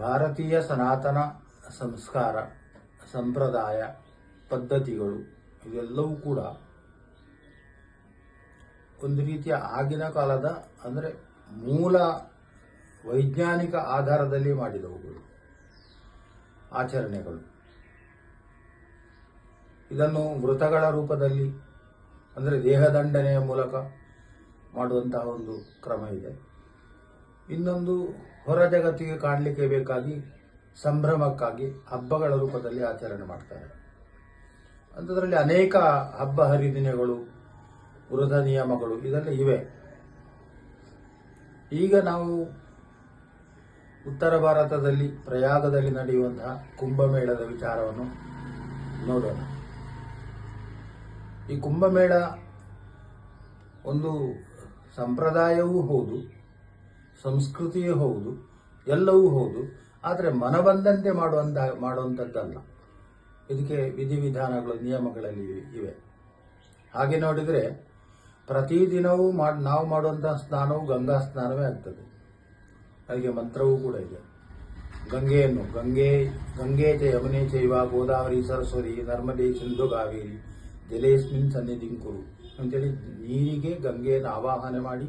ಭಾರತೀಯ ಸನಾತನ ಸಂಸ್ಕಾರ, ಸಂಪ್ರದಾಯ, ಪದ್ಧತಿಗಳು ಇವೆಲ್ಲವೂ ಕೂಡ ಒಂದು ರೀತಿಯ ಆಗಿನ ಕಾಲದ ಅಂದರೆ ಮೂಲ ವೈಜ್ಞಾನಿಕ ಆಧಾರದಲ್ಲಿ ಮಾಡಿದವುಗಳು, ಆಚರಣೆಗಳು. ಇದನ್ನು ವೃತಗಳ ರೂಪದಲ್ಲಿ ಅಂದರೆ ದೇಹದಂಡನೆಯ ಮೂಲಕ ಮಾಡುವಂತಹ ಒಂದು ಕ್ರಮ ಇದೆ. ಇನ್ನೊಂದು ಹೊರ ಜಗತ್ತಿಗೆ ಕಾಣಲಿಕ್ಕೆ ಬೇಕಾಗಿ ಸಂಭ್ರಮಕ್ಕಾಗಿ ಹಬ್ಬಗಳ ರೂಪದಲ್ಲಿ ಆಚರಣೆ ಮಾಡ್ತಾರೆ. ಅಂಥದ್ರಲ್ಲಿ ಅನೇಕ ಹಬ್ಬ ಹರಿದಿನಗಳು, ವೃಧ ನಿಯಮಗಳು ಇದೆಲ್ಲ ಇವೆ. ಈಗ ನಾವು ಉತ್ತರ ಭಾರತದಲ್ಲಿ ಪ್ರಯಾಗದಲ್ಲಿ ನಡೆಯುವಂತಹ ಕುಂಭಮೇಳದ ವಿಚಾರವನ್ನು ನೋಡೋಣ. ಈ ಕುಂಭಮೇಳ ಒಂದು ಸಂಪ್ರದಾಯವೂ ಹೌದು. ಸಂಸ್ಕೃತಿಯೂ ಹೌದು, ಎಲ್ಲವೂ ಹೌದು, ಆದರೆ ಮನಬಂದಂತೆ ಮಾಡುವಂಥ ಮಾಡುವಂಥದ್ದಲ್ಲ ಇದಕ್ಕೆ ವಿಧಿವಿಧಾನಗಳು, ನಿಯಮಗಳಲ್ಲಿ ಇವೆ. ಹಾಗೆ ನೋಡಿದರೆ ಪ್ರತಿದಿನವೂ ಮಾಡಿ, ನಾವು ಮಾಡುವಂಥ ಸ್ನಾನವು ಗಂಗಾ ಸ್ನಾನವೇ ಆಗ್ತದೆ. ಅದಕ್ಕೆ ಮಂತ್ರವೂ ಕೂಡ ಇದೆ. ಗಂಗೆಯನ್ನು, ಗಂಗೆ ಗಂಗೆ ಚ ಯಮುನೆ ಚೈವ ಗೋದಾವರಿ ಸರಸ್ವತಿ ನರ್ಮದೆ ಸಿಂಧು ಕಾವೇರಿ ಜಲೇಸ್ಮಿನ್ ಸನ್ನಿಧಿಂಕುರು ಅಂತೇಳಿ ನೀರಿಗೆ ಗಂಗೆಯನ್ನು ಆವಾಹನೆ ಮಾಡಿ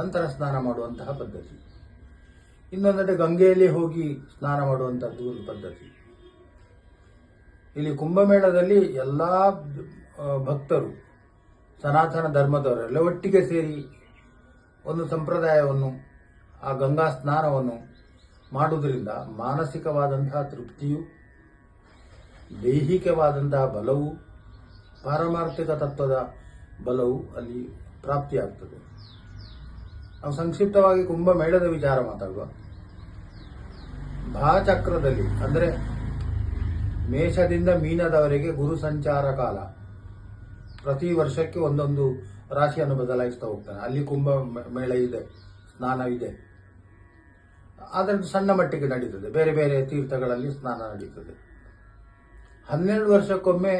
ನಂತರ ಸ್ನಾನ ಮಾಡುವಂತಹ ಪದ್ಧತಿ. ಇನ್ನೊಂದೆಡೆ ಗಂಗೆಯಲ್ಲಿ ಹೋಗಿ ಸ್ನಾನ ಮಾಡುವಂಥದ್ದು ಒಂದು ಪದ್ಧತಿ. ಇಲ್ಲಿ ಕುಂಭಮೇಳದಲ್ಲಿ ಎಲ್ಲ ಭಕ್ತರು, ಸನಾತನ ಧರ್ಮದವರೆಲ್ಲ ಒಟ್ಟಿಗೆ ಸೇರಿ ಒಂದು ಸಂಪ್ರದಾಯವನ್ನು, ಆ ಗಂಗಾ ಸ್ನಾನವನ್ನು ಮಾಡುವುದರಿಂದ ಮಾನಸಿಕವಾದಂತಹ ತೃಪ್ತಿಯು, ದೈಹಿಕವಾದಂತಹ ಬಲವು, ಪಾರಮಾರ್ಥಿಕ ತತ್ವದ ಬಲವು ಅಲ್ಲಿ ಪ್ರಾಪ್ತಿಯಾಗ್ತದೆ. ನಾವು ಸಂಕ್ಷಿಪ್ತವಾಗಿ ಕುಂಭಮೇಳದ ವಿಚಾರ ಮಾತಾಡುವ. ಭಾಚಕ್ರದಲ್ಲಿ, ಅಂದರೆ ಮೇಷದಿಂದ ಮೀನದವರೆಗೆ ಗುರು ಸಂಚಾರ ಕಾಲ. ಪ್ರತಿ ವರ್ಷಕ್ಕೆ ಒಂದೊಂದು ರಾಶಿಯನ್ನು ಬದಲಾಯಿಸ್ತಾ ಹೋಗ್ತಾನೆ. ಅಲ್ಲಿ ಕುಂಭ ಮೇಳ ಇದೆ ಸ್ನಾನವಿದೆ ಆದರೆ ಸಣ್ಣ ಮಟ್ಟಿಗೆ ನಡೀತದೆ. ಬೇರೆ ಬೇರೆ ತೀರ್ಥಗಳಲ್ಲಿ ಸ್ನಾನ ನಡೀತದೆ. ಹನ್ನೆರಡು ವರ್ಷಕ್ಕೊಮ್ಮೆ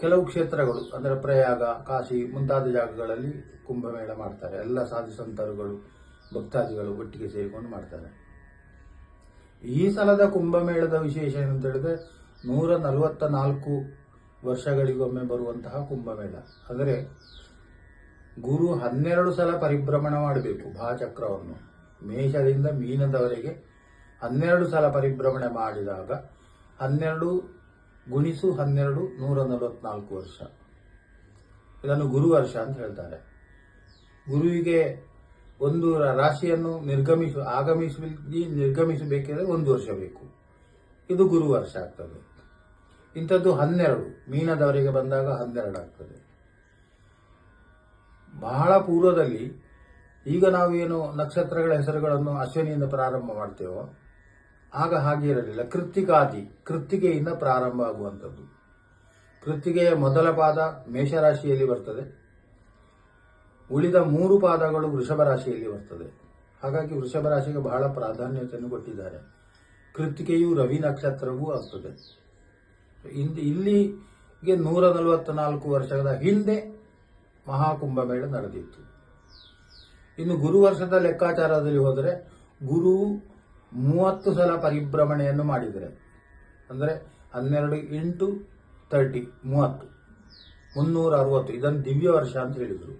ಕೆಲವು ಕ್ಷೇತ್ರಗಳು, ಅಂದರೆ ಪ್ರಯಾಗ, ಕಾಶಿ ಮುಂತಾದ ಜಾಗಗಳಲ್ಲಿ ಕುಂಭಮೇಳ ಮಾಡ್ತಾರೆ. ಎಲ್ಲ ಸಾಧು ಸಂತರುಗಳು, ಭಕ್ತಾದಿಗಳು ಒಟ್ಟಿಗೆ ಸೇರಿಕೊಂಡು ಮಾಡ್ತಾರೆ. ಈ ಸಲದ ಕುಂಭಮೇಳದ ವಿಶೇಷ ಏನಂತ ಹೇಳಿದ್ರೆ, ನೂರ ನಲವತ್ತ ನಾಲ್ಕು ವರ್ಷಗಳಿಗೊಮ್ಮೆ ಬರುವಂತಹ ಕುಂಭಮೇಳ. ಅಂದರೆ ಗುರು ಹನ್ನೆರಡು ಸಲ ಪರಿಭ್ರಮಣ ಮಾಡಬೇಕು ಭಾಚಕ್ರವನ್ನು. ಮೇಷದಿಂದ ಮೀನದವರೆಗೆ ಹನ್ನೆರಡು ಸಲ ಪರಿಭ್ರಮಣೆ ಮಾಡಿದಾಗ ಹನ್ನೆರಡು ಗುಣಿಸು ಹನ್ನೆರಡು ನೂರ ನಲವತ್ನಾಲ್ಕು ವರ್ಷ. ಇದನ್ನು ಗುರು ವರ್ಷ ಅಂತ ಹೇಳ್ತಾರೆ. ಗುರುವಿಗೆ ಒಂದು ರಾಶಿಯನ್ನು ನಿರ್ಗಮಿಸ ಆಗಮಿಸ ನಿರ್ಗಮಿಸಬೇಕಿದ್ರೆ ಒಂದು ವರ್ಷ ಬೇಕು. ಇದು ಗುರು ವರ್ಷ ಆಗ್ತದೆ. ಇಂಥದ್ದು ಹನ್ನೆರಡು, ಮೀನದವರಿಗೆ ಬಂದಾಗ ಹನ್ನೆರಡು ಆಗ್ತದೆ. ಬಹಳ ಪೂರ್ವದಲ್ಲಿ ಈಗ ನಾವು ಏನು ನಕ್ಷತ್ರಗಳ ಹೆಸರುಗಳನ್ನು ಅಶ್ವಿನಿಯಿಂದ ಪ್ರಾರಂಭ ಮಾಡ್ತೇವೋ ಆಗ ಹಾಗೆ ಇರಲಿಲ್ಲ. ಕೃತ್ತಿಕಾದಿ, ಕೃತ್ತಿಗೆಯಿಂದ ಪ್ರಾರಂಭ ಆಗುವಂಥದ್ದು. ಕೃತ್ತಿಗೆಯ ಮೊದಲ ಪಾದ ಮೇಷರಾಶಿಯಲ್ಲಿ ಬರ್ತದೆ. ಉಳಿದ ಮೂರು ಪಾದಗಳು ವೃಷಭ ರಾಶಿಯಲ್ಲಿ ಬರ್ತದೆ. ಹಾಗಾಗಿ ವೃಷಭ ರಾಶಿಗೆ ಬಹಳ ಪ್ರಾಧಾನ್ಯತೆಯನ್ನು ಕೊಟ್ಟಿದ್ದಾರೆ. ಕೃತ್ತಿಕೆಯು ರವಿ ನಕ್ಷತ್ರವೂ ಆಗ್ತದೆ. ಇಂದು ಇಲ್ಲಿಗೆ ನೂರ ನಲವತ್ನಾಲ್ಕು ವರ್ಷಗಳ ಹಿಂದೆ ಮಹಾಕುಂಭಮೇಳ ನಡೆದಿತ್ತು. ಇನ್ನು ಗುರು ವರ್ಷದ ಲೆಕ್ಕಾಚಾರದಲ್ಲಿ ಹೋದರೆ ಗುರು ಮೂವತ್ತು ಸಲ ಪರಿಭ್ರಮಣೆಯನ್ನು ಮಾಡಿದರೆ, ಅಂದರೆ ಹನ್ನೆರಡು ಇಂಟು ತರ್ಟಿ ಮೂವತ್ತು ಮುನ್ನೂರ ಅರವತ್ತು ಇದನ್ನು ದಿವ್ಯ ವರ್ಷ ಅಂತ ಹೇಳಿದರು.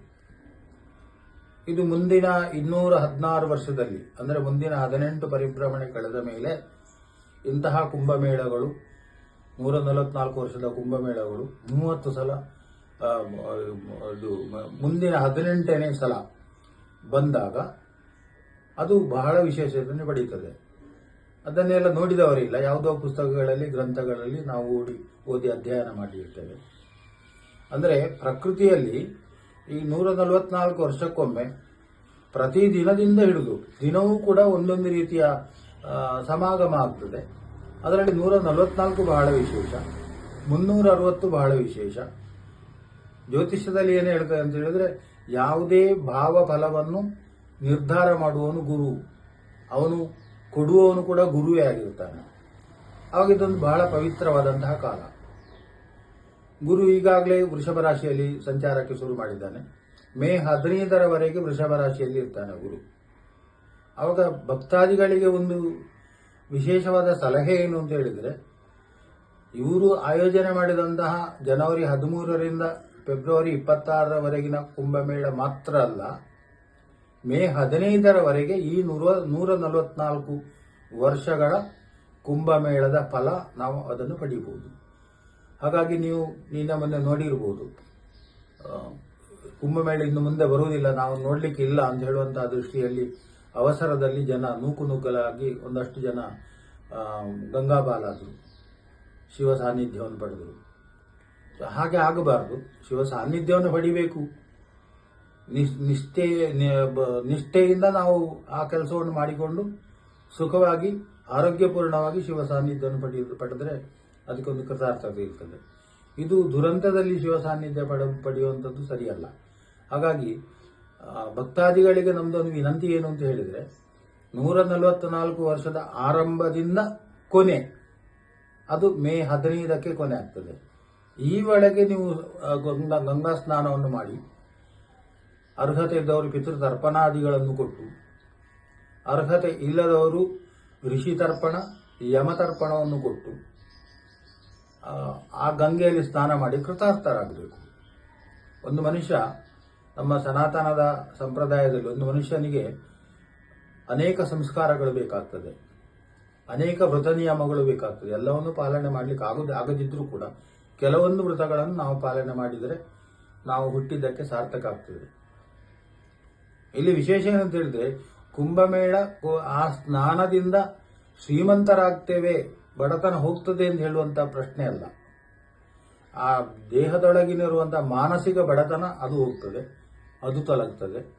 ಇದು ಮುಂದಿನ ಇನ್ನೂರ ಹದಿನಾರು ವರ್ಷದಲ್ಲಿ, ಅಂದರೆ ಮುಂದಿನ ಹದಿನೆಂಟು ಪರಿಭ್ರಮಣೆ ಕಳೆದ ಮೇಲೆ ಇಂತಹ ಕುಂಭಮೇಳಗಳು ನೂರ ನಲವತ್ನಾಲ್ಕು ವರ್ಷದ ಕುಂಭಮೇಳಗಳು, ಮೂವತ್ತು ಸಲ ಇದು ಮುಂದಿನ ಹದಿನೆಂಟನೇ ಸಲ ಬಂದಾಗ ಅದು ಬಹಳ ವಿಶೇಷತೆಯನ್ನು ಪಡೆಯುತ್ತದೆ. ಅದನ್ನೆಲ್ಲ ನೋಡಿದವರಿಲ್ಲ ಯಾವುದೋ ಪುಸ್ತಕಗಳಲ್ಲಿ, ಗ್ರಂಥಗಳಲ್ಲಿ ನಾವು ಓಡಿ, ಓದಿ ಅಧ್ಯಯನ ಮಾಡಿರ್ತೇವೆ. ಅಂದರೆ ಪ್ರಕೃತಿಯಲ್ಲಿ ಈ ನೂರ ನಲವತ್ನಾಲ್ಕು ವರ್ಷಕ್ಕೊಮ್ಮೆ ಪ್ರತಿ ದಿನದಿಂದ ಹಿಡಿದು ದಿನವೂ ಕೂಡ ಒಂದೊಂದು ರೀತಿಯ ಸಮಾಗಮ ಆಗ್ತದೆ. ಅದರಲ್ಲಿ ನೂರ ನಲವತ್ನಾಲ್ಕು ಬಹಳ ವಿಶೇಷ. ಮುನ್ನೂರ ಅರವತ್ತು ಬಹಳ ವಿಶೇಷ. ಜ್ಯೋತಿಷ್ಯದಲ್ಲಿ ಏನು ಹೇಳ್ತಾರೆ ಅಂತ ಹೇಳಿದ್ರೆ ಯಾವುದೇ ಭಾವ ಫಲವನ್ನು ನಿರ್ಧಾರ ಮಾಡುವವನು ಗುರು. ಅವನು ಕೊಡುವವನು ಕೂಡ ಗುರುವೇ ಆಗಿರ್ತಾನೆ. ಆವಾಗ ಇದೊಂದು ಬಹಳ ಪವಿತ್ರವಾದಂತಹ ಕಾಲ. ಗುರು ಈಗಾಗಲೇ ವೃಷಭ ರಾಶಿಯಲ್ಲಿ ಸಂಚಾರಕ್ಕೆ ಶುರು ಮಾಡಿದ್ದಾನೆ. ಮೇ ಹದಿನೈದರವರೆಗೆ ವೃಷಭ ರಾಶಿಯಲ್ಲಿ ಇರ್ತಾನೆ ಗುರು. ಆವಾಗ ಭಕ್ತಾದಿಗಳಿಗೆ ಒಂದು ವಿಶೇಷವಾದ ಸಲಹೆ ಏನು ಅಂತ ಹೇಳಿದರೆ, ಇವರು ಆಯೋಜನೆ ಮಾಡಿದಂತಹ ಜನವರಿ ಹದಿಮೂರರಿಂದ ಫೆಬ್ರವರಿ ಇಪ್ಪತ್ತಾರರವರೆಗಿನ ಕುಂಭಮೇಳ ಮಾತ್ರ ಅಲ್ಲ ಮೇ ಹದಿನೈದರವರೆಗೆ ಈ ನೂರ ನೂರ ನಲವತ್ನಾಲ್ಕು ವರ್ಷಗಳ ಕುಂಭಮೇಳದ ಫಲ ನಾವು ಅದನ್ನು ಪಡೆಯಬಹುದು ಹಾಗಾಗಿ ನೀವು ನಿನ್ನ ಮೊನ್ನೆ ನೋಡಿರಬಹುದು ಕುಂಭಮೇಳ ಇನ್ನು ಮುಂದೆ ಬರುವುದಿಲ್ಲ, ನಾವು ನೋಡಲಿಕ್ಕೆ ಇಲ್ಲ ಅಂತ ಹೇಳುವಂತಹ ದೃಷ್ಟಿಯಲ್ಲಿ ಅವಸರದಲ್ಲಿ ಜನ ನೂಕು ನೂಕಲಾಗಿ ಒಂದಷ್ಟು ಜನ ಗಂಗಾಬಾಲಾದರು, ಶಿವ ಸಾನ್ನಿಧ್ಯವನ್ನು ಪಡೆದರು. ಹಾಗೆ ಆಗಬಾರದು. ಶಿವ ಸಾನ್ನಿಧ್ಯವನ್ನು ಪಡಿಬೇಕು. ನಿಷ್ಠೆ ನಿಷ್ಠೆಯಿಂದ ನಾವು ಆ ಕೆಲಸವನ್ನು ಮಾಡಿಕೊಂಡು ಸುಖವಾಗಿ, ಆರೋಗ್ಯಪೂರ್ಣವಾಗಿ ಶಿವ ಸಾನ್ನಿಧ್ಯವನ್ನು ಪಡೆಯ ಪಡೆದರೆ ಅದಕ್ಕೊಂದು ಕೃತಾರ್ಥತೆ ಇರ್ತದೆ. ಇದು ದುರಂತದಲ್ಲಿ ಶಿವ ಸಾನ್ನಿಧ್ಯ ಪಡ, ಪಡೆಯುವಂಥದ್ದು ಸರಿಯಲ್ಲ. ಹಾಗಾಗಿ ಭಕ್ತಾದಿಗಳಿಗೆ ನಮ್ಮದೊಂದು ವಿನಂತಿ ಏನು ಅಂತ ಹೇಳಿದರೆ, ನೂರ ನಲವತ್ನಾಲ್ಕು ವರ್ಷದ ಆರಂಭದಿಂದ ಕೊನೆ, ಅದು ಮೇ ಹದಿನೈದಕ್ಕೆ ಕೊನೆ ಆಗ್ತದೆ. ಈ ಒಳಗೆ ನೀವು ಗಂಗಾ ಸ್ನಾನವನ್ನು ಮಾಡಿ ಅರ್ಹತೆ ಇದ್ದವರು ಪಿತೃತರ್ಪಣಾದಿಗಳನ್ನು ಕೊಟ್ಟು ಅರ್ಹತೆ ಇಲ್ಲದವರು ಋಷಿ ತರ್ಪಣ ಯಮತರ್ಪಣವನ್ನು ಕೊಟ್ಟು ಆ, ಗಂಗೆಯಲ್ಲಿ ಸ್ನಾನ ಮಾಡಿ ಕೃತಾರ್ಥರಾಗಬೇಕು. ಒಂದು ಮನುಷ್ಯ ನಮ್ಮ ಸನಾತನದ ಸಂಪ್ರದಾಯದಲ್ಲಿ ಒಂದು ಮನುಷ್ಯನಿಗೆ ಅನೇಕ ಸಂಸ್ಕಾರಗಳು ಬೇಕಾಗ್ತದೆ ಅನೇಕ ವೃತ ನಿಯಮಗಳು ಬೇಕಾಗ್ತದೆ ಎಲ್ಲವನ್ನು ಪಾಲನೆ ಮಾಡಲಿಕ್ಕೆ ಆಗದ ಆಗದಿದ್ದರೂ ಕೂಡ ಕೆಲವೊಂದು ವೃತಗಳನ್ನು ನಾವು ಪಾಲನೆ ಮಾಡಿದರೆ ನಾವು ಹುಟ್ಟಿದ್ದಕ್ಕೆ ಸಾರ್ಥಕ ಆಗ್ತದೆ. ಇಲ್ಲಿ ವಿಶೇಷ ಏನಂತ ಹೇಳಿದ್ರೆ, ಕುಂಭಮೇಳ ಆ ಸ್ನಾನದಿಂದ ಶ್ರೀಮಂತರಾಗ್ತೇವೆ, ಬಡತನ ಹೋಗ್ತದೆ ಅಂತ ಹೇಳುವಂತ ಪ್ರಶ್ನೆ ಅಲ್ಲ. ಆ ದೇಹದೊಳಗಿನಿರುವಂತಹ ಮಾನಸಿಕ ಬಡತನ ಅದು ಹೋಗ್ತದೆ, ಅದು ತೊಲಗ್ತದೆ.